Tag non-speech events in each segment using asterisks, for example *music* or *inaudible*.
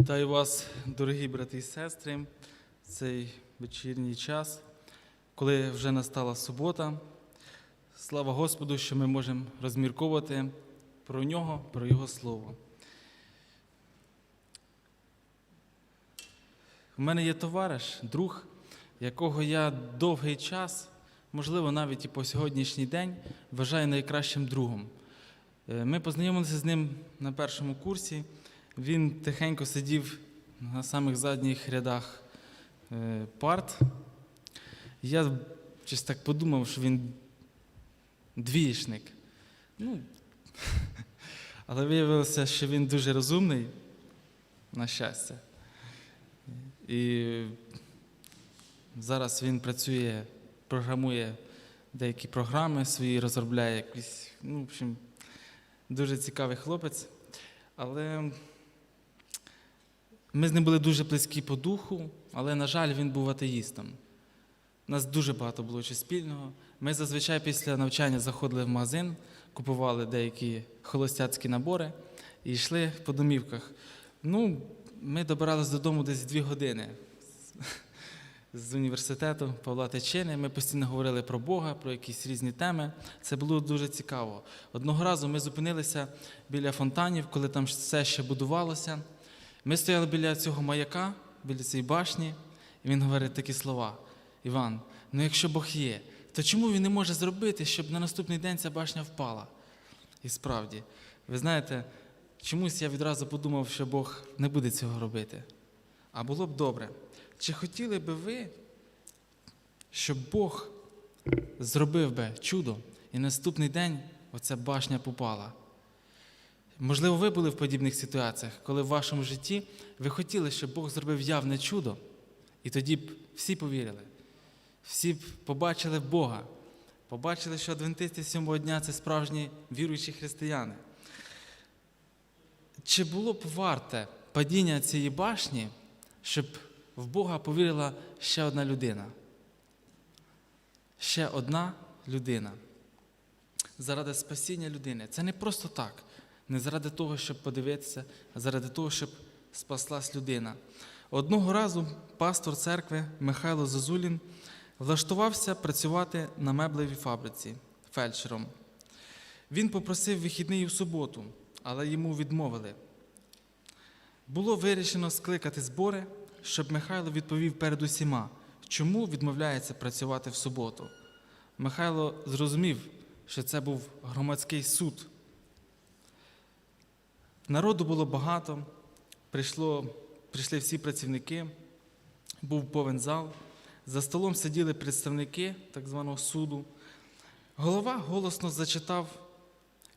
Вітаю вас, дорогі брати і сестри, в цей вечірній час, коли вже настала субота. Слава Господу, що ми можемо розмірковувати про нього, про Його Слово. У мене є товариш, друг, якого я довгий час, можливо, навіть і по сьогоднішній день, вважаю найкращим другом. Е, Ми познайомилися з ним на першому курсі. Він тихенько сидів на самих задніх рядах е, парт. Я щось так подумав, що він двієшник. Ну, *laughs* але виявилося, що він дуже розумний, на щастя. І зараз він працює, програмує деякі програми свої, розробляє якісь, ну, в общем, дуже цікавий хлопець. Але ми з ним були дуже близькі по духу, але, на жаль, він був атеїстом. У нас дуже багато було чого спільного. Ми зазвичай після навчання заходили в магазин, купували деякі холостяцькі набори і йшли по домівках. Ну, ми добирались додому десь дві години з *laughs* університету Павла Тичини. Ми постійно говорили про Бога, про якісь різні теми. Це було дуже цікаво. Одного разу ми зупинилися біля фонтанів, коли там все ще будувалося. Ми стояли біля цього маяка, біля цієї башні, і він говорить такі слова: Іван, ну якщо Бог є, то чому він не може зробити, щоб на наступний день ця башня впала? І справді, ви знаєте, чомусь я відразу подумав, що Бог не буде цього робити. А було б добре. Чи хотіли би ви, щоб Бог зробив би чудо, і наступний день оця башня попала? Можливо, ви були в подібних ситуаціях, коли в вашому житті ви хотіли, щоб Бог зробив явне чудо, і тоді б всі повірили, всі б побачили Бога, побачили, що адвентисти сьомого дня це справжні віруючі християни. Чи було б варте падіння цієї башні, щоб в Бога повірила ще одна людина? Ще одна людина. Заради спасіння людини. Це не просто так. Не заради того, щоб подивитися, а заради того, щоб спаслась людина. Одного разу пастор церкви Михайло Зозулін влаштувався працювати на меблевій фабриці фельдшером. Він попросив вихідний у суботу, але йому відмовили. Було вирішено скликати збори, щоб Михайло відповів перед усіма, чому відмовляється працювати в суботу. Михайло зрозумів, що це був громадський суд. Народу було багато, прийшло, прийшли всі працівники, був повен зал. За столом сиділи представники так званого суду. Голова голосно зачитав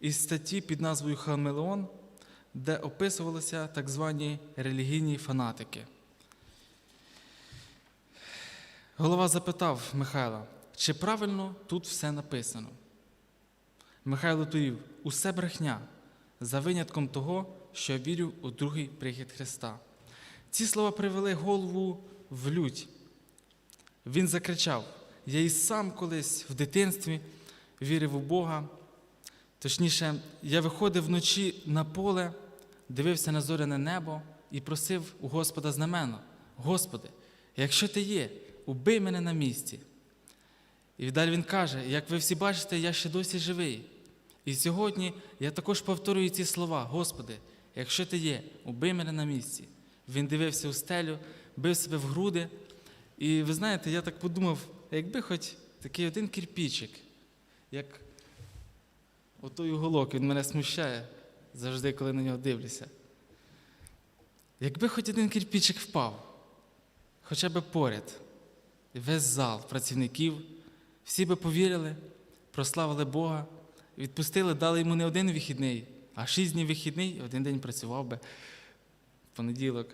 із статті під назвою Хамелеон, де описувалися так звані релігійні фанатики. Голова запитав Михайла, чи правильно тут все написано. Михайло відповів, усе брехня, за винятком того, що я вірю у другий прихід Христа. Ці слова привели голову в лють. Він закричав: Я і сам колись в дитинстві вірив у Бога. Точніше, я виходив вночі на поле, дивився на зоряне небо і просив у Господа знамено: Господи, якщо ти є, убий мене на місці. І далі він каже: як ви всі бачите, я ще досі живий. І сьогодні я також повторюю ці слова: Господи, якщо ти є, убий мене на місці. Він дивився у стелю, бив себе в груди. І ви знаєте, я так подумав, якби хоч такий один кирпічик, як отой уголок, він мене смущає завжди, коли на нього дивлюся. Якби хоч один кирпічик впав, хоча б поряд, весь зал працівників, всі би повірили, прославили Бога, відпустили, дали йому не один вихідний, а шість днів вихідний, і один день працював би в понеділок.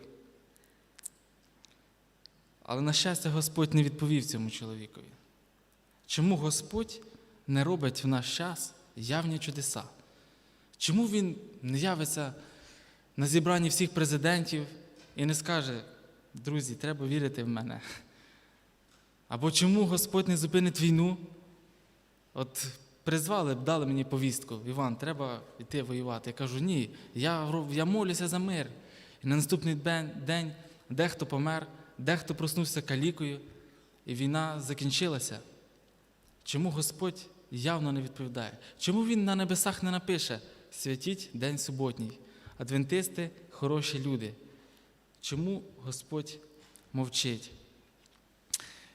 Але, на щастя, Господь не відповів цьому чоловікові. Чому Господь не робить в наш час явні чудеса? Чому Він не явиться на зібранні всіх президентів і не скаже, друзі, треба вірити в мене? Або чому Господь не зупинить війну? От призвали дали мені повістку, Іван, треба йти воювати. Я кажу, ні, я, я молюся за мир. І на наступний день дехто помер, дехто проснувся калікою, і війна закінчилася. Чому Господь явно не відповідає? Чому Він на небесах не напише святіть день суботній? Адвентисти хороші люди. Чому Господь мовчить?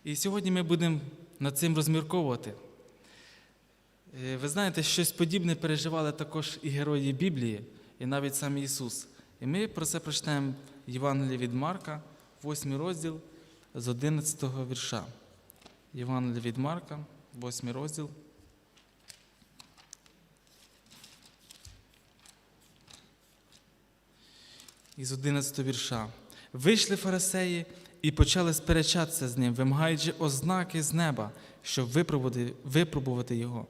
І сьогодні ми будемо над цим розмірковувати. Е, Ви знаєте, щось подібне переживали також і герої Біблії, і навіть сам Ісус. І ми про це прочитаємо в Євангелії від Марка, 8 розділ з 11 вірша. Євангелія від Марка, 8 розділ. Із 11 вірша. Вийшли фарисеї і почали сперечатися з ним, вимагаючи ознаки з неба, щоб випробувати його.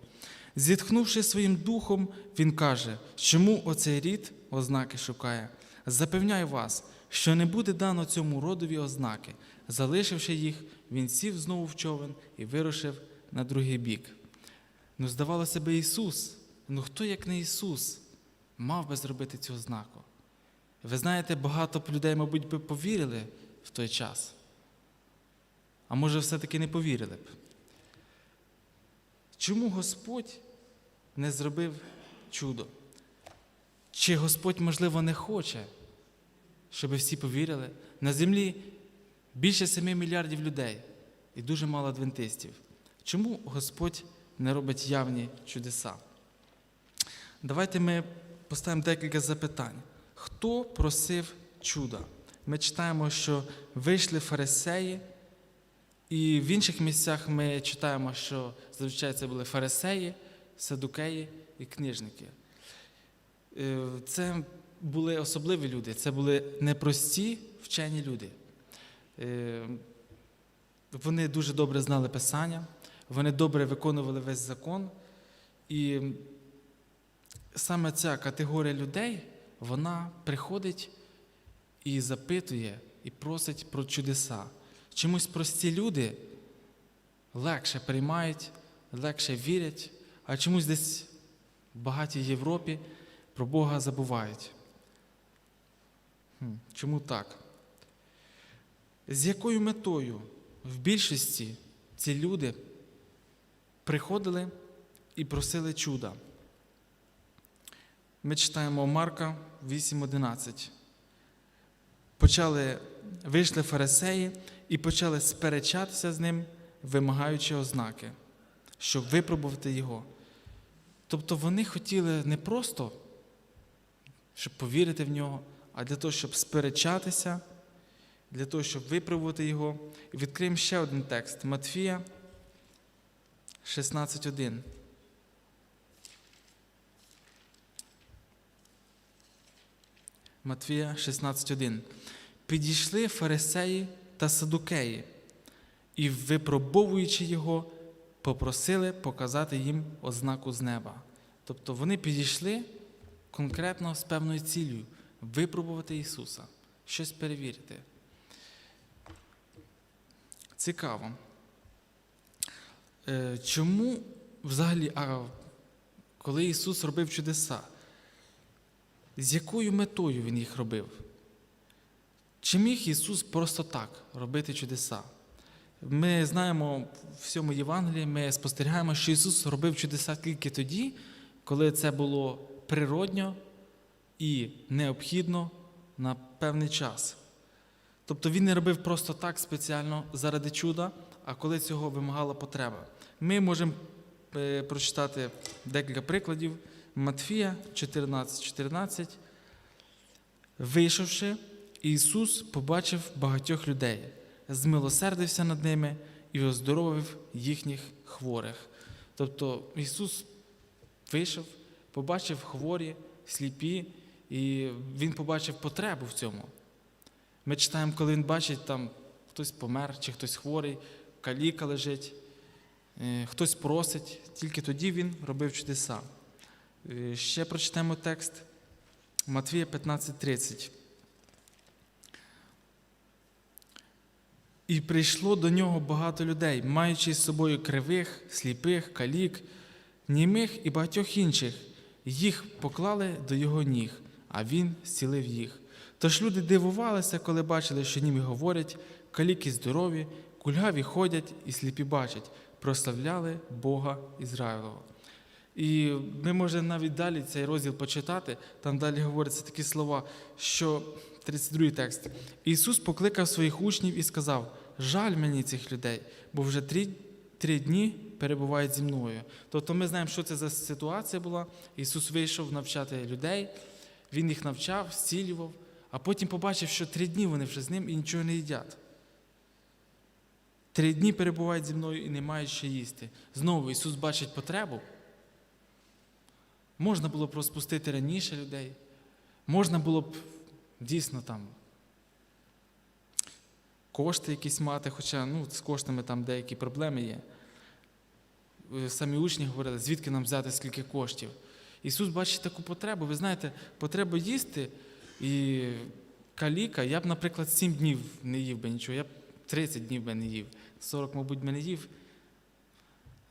Зітхнувши своїм духом, він каже, чому оцей рід ознаки шукає? Запевняю вас, що не буде дано цьому родові ознаки. Залишивши їх, він сів знову в човен і вирушив на другий бік. Ну, здавалося би, Ісус, ну хто як не Ісус, мав би зробити цю ознаку? Ви знаєте, багато б людей, мабуть, би повірили в той час. А може, все-таки не повірили б. Чому Господь не зробив чудо? Чи Господь, можливо, не хоче, щоб всі повірили? На землі більше 7 мільярдів людей і дуже мало адвентистів. Чому Господь не робить явні чудеса? Давайте ми поставимо декілька запитань. Хто просив чуда? Ми читаємо, що вийшли фарисеї, і в інших місцях ми читаємо, що зазвичай це були фарисеї, садукеї і книжники. Е, Це були особливі люди, це були непрості вчені люди. Е, Вони дуже добре знали Писання, вони добре виконували весь закон. І саме ця категорія людей, вона приходить і запитує, і просить про чудеса. Чомусь прості люди легше приймають, легше вірять, а чомусь десь в багатій Європі про Бога забувають. Чому так? З якою метою в більшості ці люди приходили і просили чуда? Ми читаємо Марка 8.11. Почали, вийшли фарисеї і почали сперечатися з ним, вимагаючи ознаки, щоб випробувати його. Тобто вони хотіли не просто, щоб повірити в нього, а для того, щоб сперечатися, для того, щоб випробувати його. І відкриємо ще один текст Матфія 16.1. Матвія 16.1. Підійшли фарисеї та садукеї і, випробовуючи його, попросили показати їм ознаку з неба. Тобто вони підійшли конкретно з певною ціллю випробувати Ісуса, щось перевірити. Цікаво. Е, Чому взагалі, а коли Ісус робив чудеса, з якою метою Він їх робив? Чи міг Ісус просто так робити чудеса? Ми знаємо в всьому Євангелії, ми спостерігаємо, що Ісус робив чудеса тільки тоді, коли це було природньо і необхідно на певний час. Тобто Він не робив просто так спеціально заради чуда, а коли цього вимагала потреба. Ми можемо е, прочитати декілька прикладів. Матфія 14, 14. Вийшовши, Ісус побачив багатьох людей, змилосердився над ними і оздоровив їхніх хворих. Тобто Ісус вийшов, побачив хворі, сліпі, і Він побачив потребу в цьому. Ми читаємо, коли Він бачить, там хтось помер, чи хтось хворий, каліка лежить, е, хтось просить, тільки тоді Він робив чудеса. Е, Ще прочитаємо текст Матвія 15:30. І прийшло до нього багато людей, маючи з собою кривих, сліпих, калік, німих і багатьох інших. Їх поклали до його ніг, а він зцілив їх. Тож люди дивувалися, коли бачили, що німі говорять, каліки здорові, кульгаві ходять і сліпі бачать, прославляли Бога Ізраїлова. І ми можемо навіть далі цей розділ почитати, там далі говоряться такі слова, що 32 текст. Ісус покликав своїх учнів і сказав: Жаль мені цих людей, бо вже три, три дні перебувають зі мною. Тобто ми знаємо, що це за ситуація була. Ісус вийшов навчати людей, Він їх навчав, зцілював, а потім побачив, що три дні вони вже з ним і нічого не їдять. Три дні перебувають зі мною і не мають що їсти. Знову Ісус бачить потребу. Можна було б розпустити раніше людей, можна було б дійсно там кошти якісь мати, хоча ну, з коштами там деякі проблеми є. Самі учні говорили, звідки нам взяти скільки коштів. Ісус бачить таку потребу. Ви знаєте, потребу їсти і каліка, я б, наприклад, 7 днів не їв би нічого, я б 30 днів би не їв, 40, мабуть, би не їв.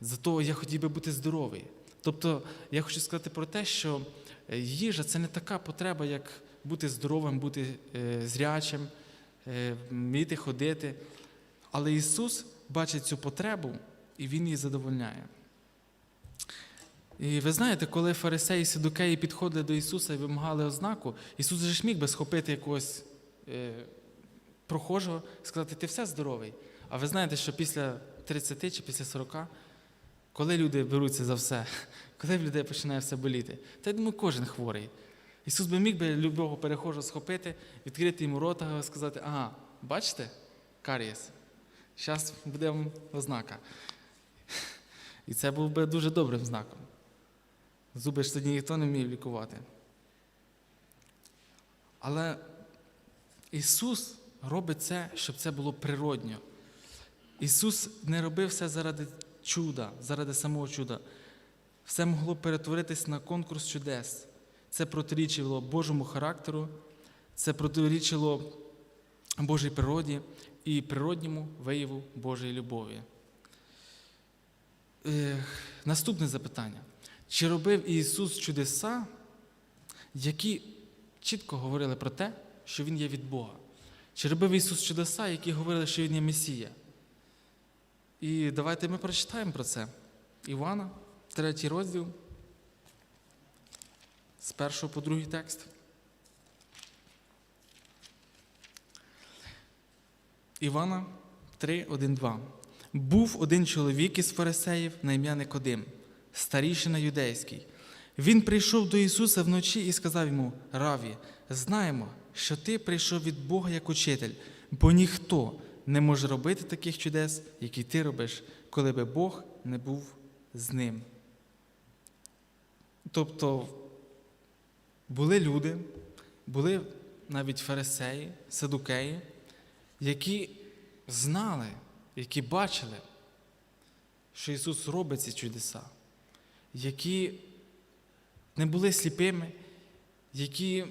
Зато я хотів би бути здоровий. Тобто я хочу сказати про те, що їжа це не така потреба, як бути здоровим, бути е, зрячим, е, вміти ходити. Але Ісус бачить цю потребу і Він її задовольняє. І ви знаєте, коли фарисеї і сидукеї підходили до Ісуса і вимагали ознаку, Ісус же ж міг би схопити якогось е, прохожого сказати, ти все здоровий. А ви знаєте, що після 30 чи після 40 коли люди беруться за все, коли в людей починає все боліти, та я думаю, кожен хворий. Ісус би міг би любого перехожого схопити, відкрити йому рота і сказати, ага, бачите, карієс, зараз буде вам ознака. І це був би дуже добрим знаком. Зуби ж тоді ніхто не вмів лікувати. Але Ісус робить це, щоб це було природньо. Ісус не робив все заради чуда, заради самого чуда. Все могло перетворитись на конкурс чудес. Це протирічило Божому характеру, це протирічило Божій природі і природньому вияву Божої любові. Наступне запитання. Чи робив Ісус чудеса, які чітко говорили про те, що Він є від Бога? Чи робив Ісус чудеса, які говорили, що Він є Месія? І давайте ми прочитаємо про це. Івана, третій розділ, з першого по другий текст. Івана 3, 1, 2. Був один чоловік із фарисеїв на ім'я Никодим, старішина юдейський. Він прийшов до Ісуса вночі і сказав йому: Раві, знаємо, що ти прийшов від Бога як учитель, бо ніхто не може робити таких чудес, які ти робиш, коли би Бог не був з ним. Тобто були люди, були навіть фарисеї, садукеї, які знали, які бачили, що Ісус робить ці чудеса, які не були сліпими, які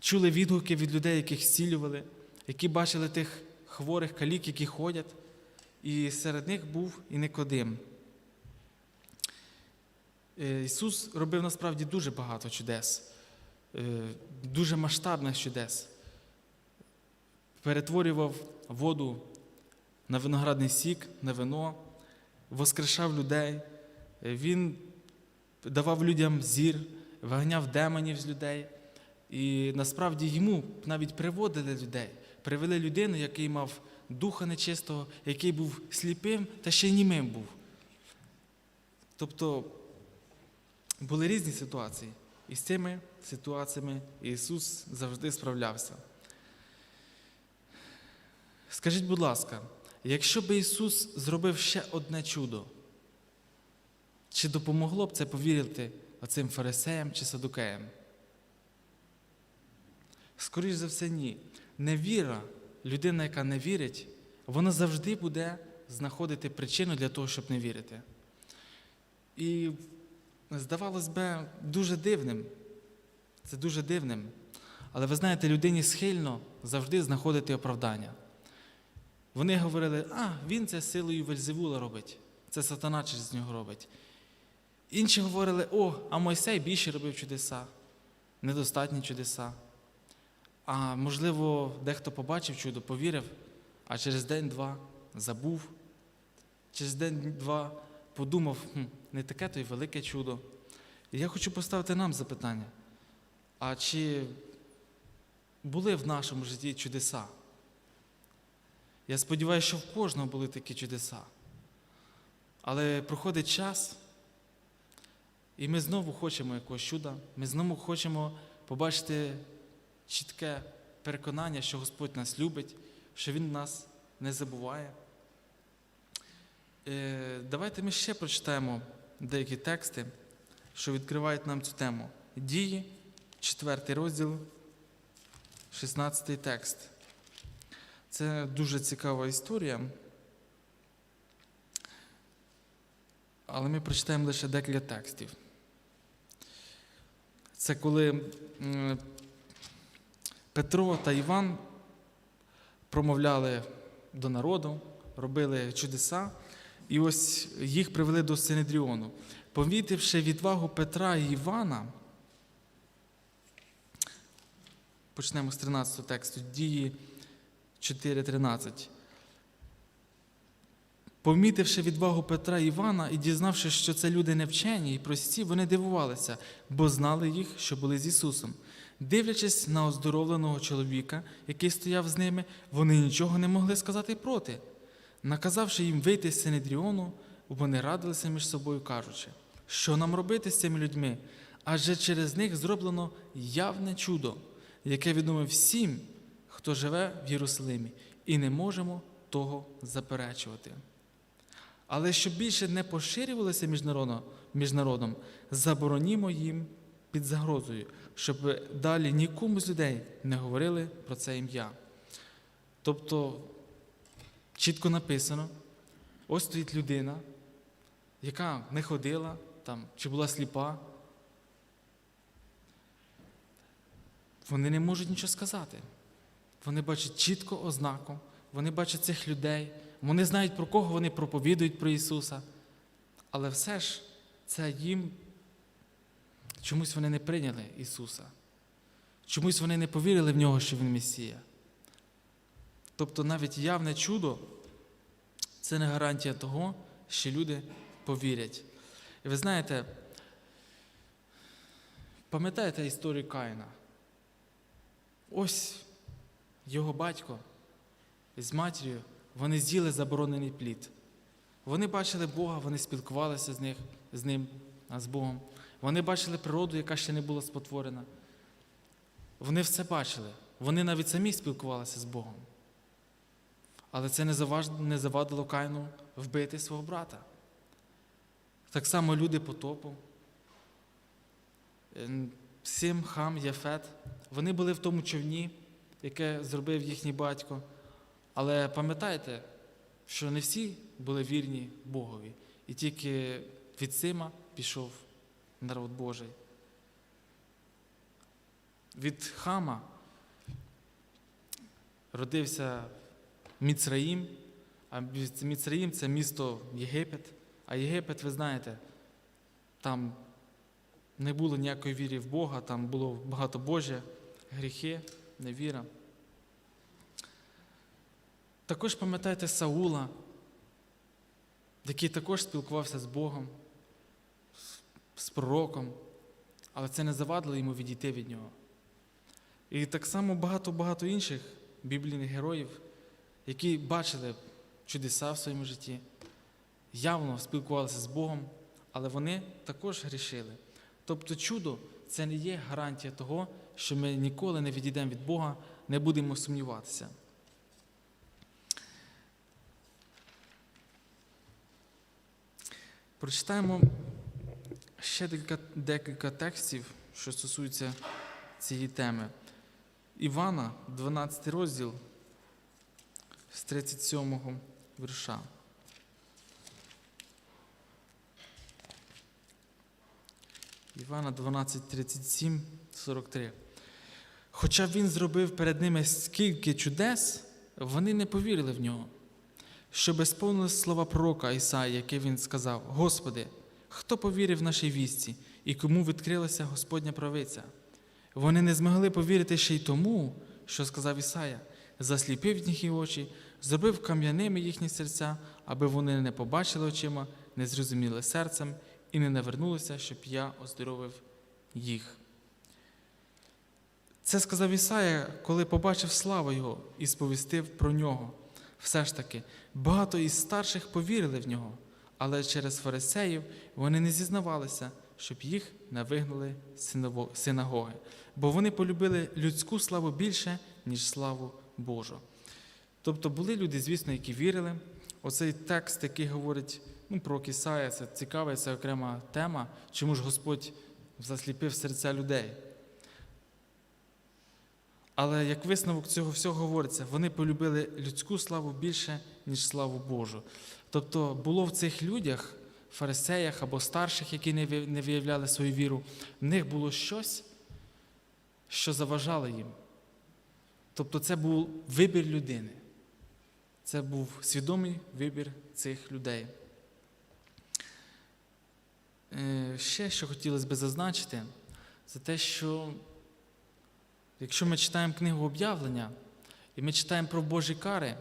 чули відгуки від людей, яких зцілювали, які бачили тих хворих калік, які ходять, і серед них був і Никодим. Е, Ісус робив насправді дуже багато чудес, е, дуже масштабних чудес. Перетворював воду на виноградний сік, на вино, воскрешав людей. Е, Він давав людям зір, виганяв демонів з людей. І насправді йому навіть приводили людей. Привели людину, який мав духа нечистого, який був сліпим та ще й німим був. Тобто були різні ситуації. І з цими ситуаціями Ісус завжди справлявся. Скажіть, будь ласка, якщо б Ісус зробив ще одне чудо, чи допомогло б це повірити оцим фарисеям чи садукеям? Скоріше за все, ні. Невіра, людина, яка не вірить, вона завжди буде знаходити причину для того, щоб не вірити. І здавалось би, дуже дивним. Це дуже дивним. Але ви знаєте, людині схильно завжди знаходити оправдання. Вони говорили, а, він це силою Вельзевула робить, це сатана через нього робить. Інші говорили, о, а Мойсей більше робив чудеса, недостатні чудеса. А можливо, дехто побачив чудо, повірив, а через день-два забув. Через день-два подумав, хм, не таке то й велике чудо. І я хочу поставити нам запитання: а чи були в нашому житті чудеса? Я сподіваюся, що в кожного були такі чудеса. Але проходить час, і ми знову хочемо якогось чуда, ми знову хочемо побачити чітке переконання, що Господь нас любить, що Він нас не забуває. Е, Давайте ми ще прочитаємо деякі тексти, що відкривають нам цю тему. Дії, 4 розділ, 16 текст. Це дуже цікава історія. Але ми прочитаємо лише декілька текстів. Це коли Петро та Іван промовляли до народу, робили чудеса, і ось їх привели до Синедріону. Помітивши відвагу Петра і Івана, почнемо з 13 тексту, дії 4.13. Помітивши відвагу Петра і Івана і дізнавшись, що це люди невчені і прості, вони дивувалися, бо знали їх, що були з Ісусом. Дивлячись на оздоровленого чоловіка, який стояв з ними, вони нічого не могли сказати проти. Наказавши їм вийти з Синедріону, вони радилися між собою, кажучи, що нам робити з цими людьми? Адже через них зроблено явне чудо, яке відоме всім, хто живе в Єрусалимі, і не можемо того заперечувати. Але щоб більше не поширювалося між народом, заборонімо їм під загрозою, щоб далі нікому з людей не говорили про це ім'я. Тобто чітко написано: ось стоїть людина, яка не ходила там, чи була сліпа. Вони не можуть нічого сказати. Вони бачать чітко ознаку, вони бачать цих людей, вони знають, про кого вони проповідують про Ісуса. Але все ж це їм чомусь вони не прийняли Ісуса. Чомусь вони не повірили в нього, що Він Месія. Тобто навіть явне чудо це не гарантія того, що люди повірять. І ви знаєте, пам'ятаєте історію Каїна? Ось його батько з матір'ю, вони з'їли заборонений плід. Вони бачили Бога, вони спілкувалися з, них, з ним, з Богом. Вони бачили природу, яка ще не була спотворена. Вони все бачили. Вони навіть самі спілкувалися з Богом. Але це не завадило Кайну вбити свого брата. Так само люди потопу. Е, Сим, Хам, Яфет. Вони були в тому човні, яке зробив їхній батько. Але пам'ятайте, що не всі були вірні Богові. І тільки від Сима пішов народ Божий. Від Хама родився Міцраїм, а Міцраїм це місто Єгипет. А Єгипет, ви знаєте, там не було ніякої віри в Бога, там було багато Божє, гріхи, невіра. Також пам'ятайте Саула, який також спілкувався з Богом, з пророком, але це не завадило йому відійти від нього. І так само багато-багато інших біблійних героїв, які бачили чудеса в своєму житті, явно спілкувалися з Богом, але вони також грішили. Тобто чудо це не є гарантія того, що ми ніколи не відійдемо від Бога, не будемо сумніватися. Прочитаємо ще декілька, декілька текстів, що стосуються цієї теми. Івана, 12 розділ з 37 вірша. Івана 12, 37, 43. Хоча він зробив перед ними скільки чудес, вони не повірили в нього. Щоб сповнились слова пророка Ісаї, яке він сказав: Господи, хто повірив нашій вісті і кому відкрилася Господня правиця? Вони не змогли повірити ще й тому, що сказав Ісая, засліпив їхні очі, зробив кам'яними їхні серця, аби вони не побачили очима, не зрозуміли серцем і не навернулися, щоб я оздоровив їх. Це сказав Ісая, коли побачив славу Його і сповістив про нього. Все ж таки, багато із старших повірили в нього, але через фарисеїв вони не зізнавалися, щоб їх не вигнали з синагоги, бо вони полюбили людську славу більше, ніж славу Божу. Тобто були люди, звісно, які вірили. Оцей текст, який говорить ну, про Кисая, це цікава, це окрема тема, чому ж Господь засліпив серця людей. Але як висновок цього всього говориться, вони полюбили людську славу більше, ніж славу Божу. Тобто було в цих людях, фарисеях або старших, які не виявляли свою віру, в них було щось, що заважало їм. Тобто це був вибір людини. Це був свідомий вибір цих людей. Е, Ще що хотілося б зазначити, це те, що якщо ми читаємо книгу об'явлення, і ми читаємо про Божі кари,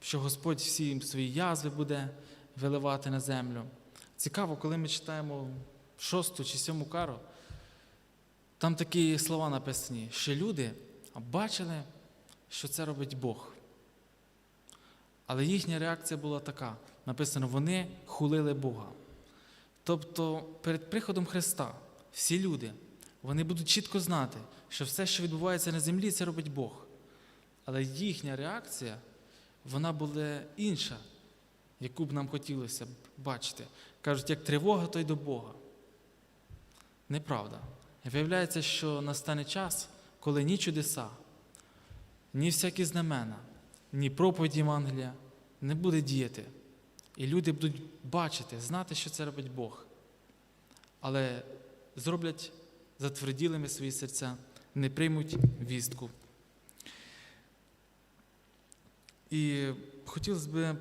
що Господь всі свої язви буде виливати на землю. Цікаво, коли ми читаємо шосту чи сьому кару, там такі слова написані, що люди бачили, що це робить Бог. Але їхня реакція була така: написано, вони хулили Бога. Тобто перед приходом Христа всі люди вони будуть чітко знати, що все, що відбувається на землі, це робить Бог. Але їхня реакція, вона була інша, яку б нам хотілося б бачити. Кажуть, як тривога, то й до Бога. Неправда. Виявляється, що настане час, коли ні чудеса, ні всякі знамена, ні проповідь Євангелія не буде діяти. І люди будуть бачити, знати, що це робить Бог. Але зроблять затверділими свої серця, не приймуть вістку. І хотілося б,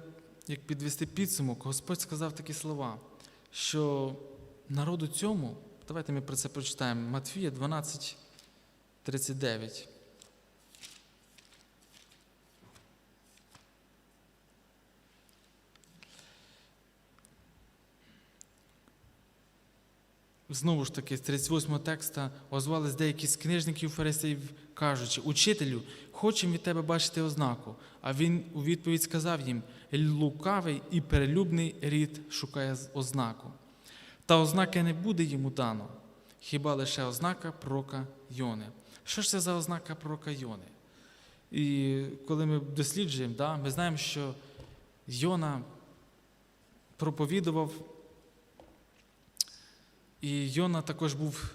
як підвести підсумок, Господь сказав такі слова, що народу цьому, давайте ми про це прочитаємо, Матфія 12, 39. Знову ж таки, з 38 текста озвались деякі з книжників фарисеїв, кажучи, учителю, хочемо від тебе бачити ознаку. А він у відповідь сказав їм: лукавий і перелюбний рід шукає ознаку. Та ознаки не буде йому дано, хіба лише ознака пророка Йони. Що ж це за ознака пророка Йони? І коли ми досліджуємо, да, ми знаємо, що Йона проповідував і Йона також був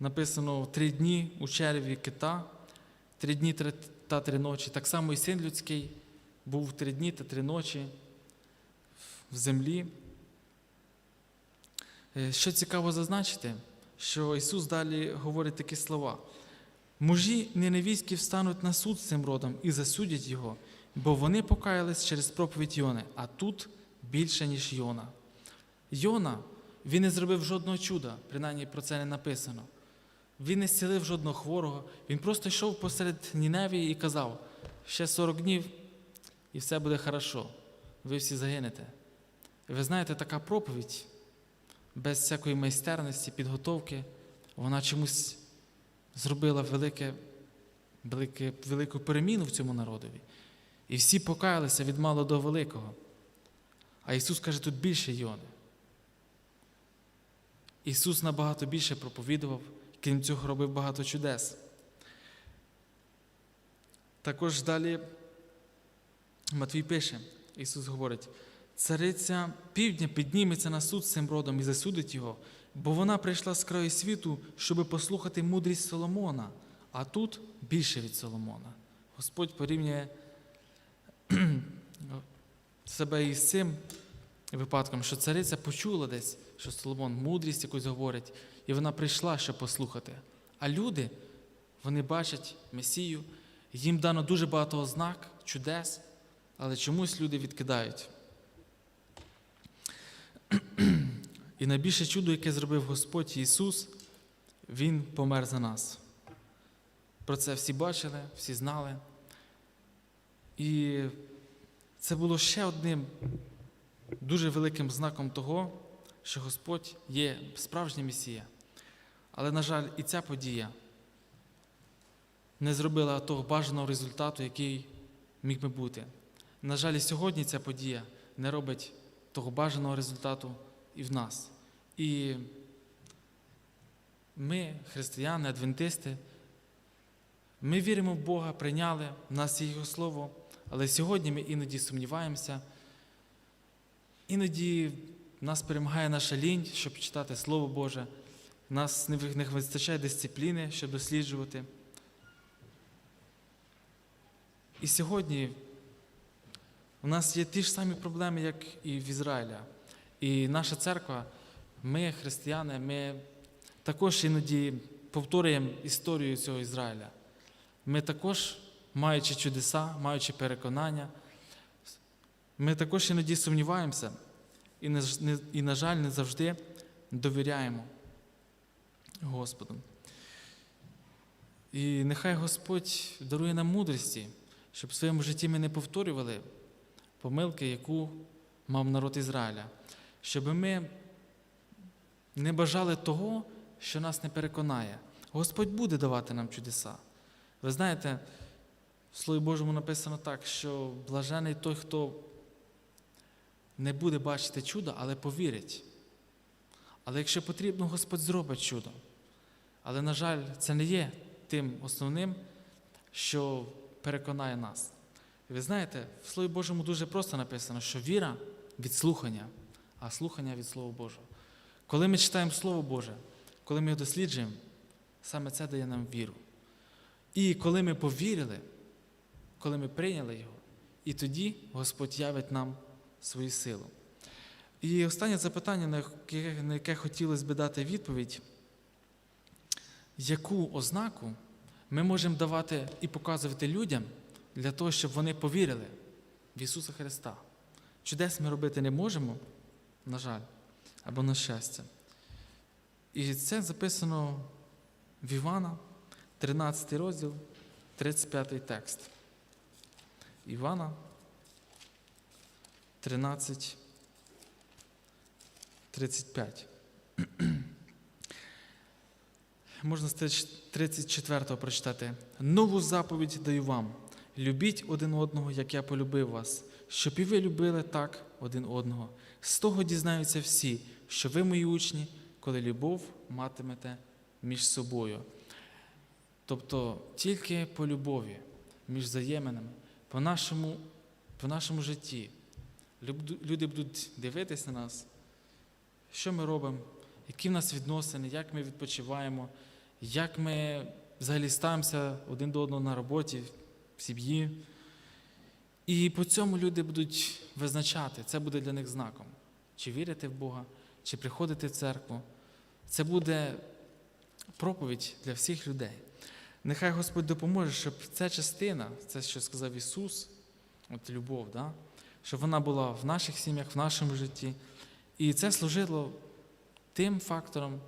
написано три дні у череві кита, три дні та три ночі. Так само і син людський був три дні та три ночі в землі. Е, Що цікаво зазначити, що Ісус далі говорить такі слова. Мужі ненавійські встануть на суд цим родом і засудять його, бо вони покаялись через проповідь Йони, а тут більше, ніж Йона. Йона він не зробив жодного чуда, принаймні про це не написано. Він не зцілив жодного хворого, він просто йшов посеред Ніневії і казав: ще 40 днів і все буде хорошо, ви всі загинете. І ви знаєте, така проповідь без всякої майстерності, підготовки, вона чомусь зробила велике, велике, велику переміну в цьому народові. І всі покаялися від мало до великого. А Ісус каже, тут більше Йони. Ісус набагато більше проповідував, крім цього робив багато чудес. Також далі Матвій пише, Ісус говорить, цариця півдня підніметься на суд з цим родом і засудить його, бо вона прийшла з краю світу, щоби послухати мудрість Соломона, а тут більше від Соломона. Господь порівнює *clears throat* себе із цим випадком, що цариця почула десь, що Соломон мудрість якусь говорить, і вона прийшла, щоб послухати. А люди, вони бачать Месію, їм дано дуже багато ознак, чудес, але чомусь люди відкидають. *clears throat* І найбільше чудо, яке зробив Господь Ісус, Він помер за нас. Про це всі бачили, всі знали. І це було ще одним дуже великим знаком того, що Господь є справжній Месія. Але, на жаль, і ця подія не зробила того бажаного результату, який міг би бути. На жаль, і сьогодні ця подія не робить того бажаного результату і в нас. І ми, християни, адвентисти, ми віримо в Бога, прийняли, в нас Його Слово, але сьогодні ми іноді сумніваємося, іноді нас перемагає наша лінь, щоб читати Слово Боже, нас не вистачає дисципліни, щоб досліджувати. І сьогодні у нас є ті ж самі проблеми, як і в Ізраїля. І наша церква, ми, християни, ми також іноді повторюємо історію цього Ізраїля. Ми також, маючи чудеса, маючи переконання, ми також іноді сумніваємося і, і, на жаль, не завжди довіряємо Господу. І нехай Господь дарує нам мудрості, щоб в своєму житті ми не повторювали помилки, яку мав народ Ізраїля, щоб ми не бажали того, що нас не переконає. Господь буде давати нам чудеса. Ви знаєте, в Слові Божому написано так, що блажений той, хто не буде бачити чуда, але повірить. Але якщо потрібно, Господь зробить чудо. Але, на жаль, це не є тим основним, що переконає нас. Ви знаєте, в Слові Божому дуже просто написано, що віра від слухання, а слухання від Слова Божого. Коли ми читаємо Слово Боже, коли ми його досліджуємо, саме це дає нам віру. І коли ми повірили, коли ми прийняли його, і тоді Господь явить нам свою силу. І останнє запитання, на яке, на яке хотілося би дати відповідь, яку ознаку ми можемо давати і показувати людям для того, щоб вони повірили в Ісуса Христа. Чудес ми робити не можемо, на жаль, або на щастя. І це записано в Івана, 13 розділ, 35 текст. Івана 13, 35. Можна з 34 прочитати. Нову заповідь даю вам. Любіть один одного, як я полюбив вас, щоб і ви любили так один одного. З того дізнаються всі, що ви мої учні, коли любов матимете між собою. Тобто тільки по любові, між взаєминами, по нашому, по нашому житті. Люди будуть дивитись на нас, що ми робимо, які в нас відносини, як ми відпочиваємо, як ми взагалі ставимося один до одного на роботі, в сім'ї. І по цьому люди будуть визначати, це буде для них знаком, чи вірити в Бога, чи приходити в церкву. Це буде проповідь для всіх людей. Нехай Господь допоможе, щоб ця частина, це, що сказав Ісус, от любов, да? Щоб вона була в наших сім'ях, в нашому житті. І це служило тим фактором,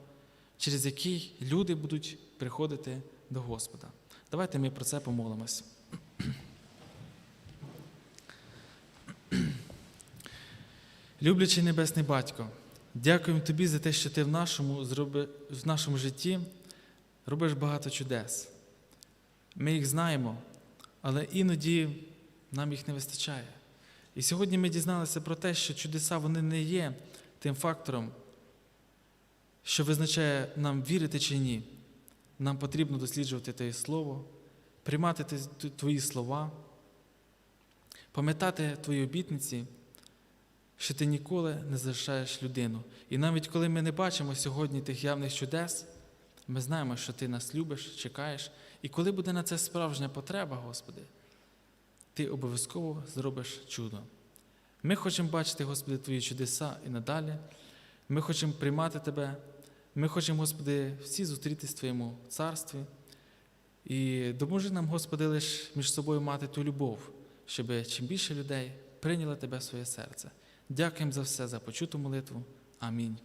через який люди будуть приходити до Господа. Давайте ми про це помолимось. Люблячий Небесний Батько, дякуємо Тобі за те, що Ти в нашому, в нашому житті робиш багато чудес. Ми їх знаємо, але іноді нам їх не вистачає. І сьогодні ми дізналися про те, що чудеса вони не є тим фактором, що визначає нам вірити чи ні. Нам потрібно досліджувати Твоє Слово, приймати Твої слова, пам'ятати Твої обітниці, що ти ніколи не залишаєш людину. І навіть коли ми не бачимо сьогодні тих явних чудес, ми знаємо, що Ти нас любиш, чекаєш. І коли буде на це справжня потреба, Господи, Ти обов'язково зробиш чудо. Ми хочемо бачити, Господи, Твої чудеса і надалі. Ми хочемо приймати Тебе. Ми хочемо, Господи, всі зустрітися в Твоєму царстві. І допоможи нам, Господи, лише між собою мати ту любов, щоб чим більше людей прийняло Тебе в своє серце. Дякуємо за все, за почуту молитву. Амінь.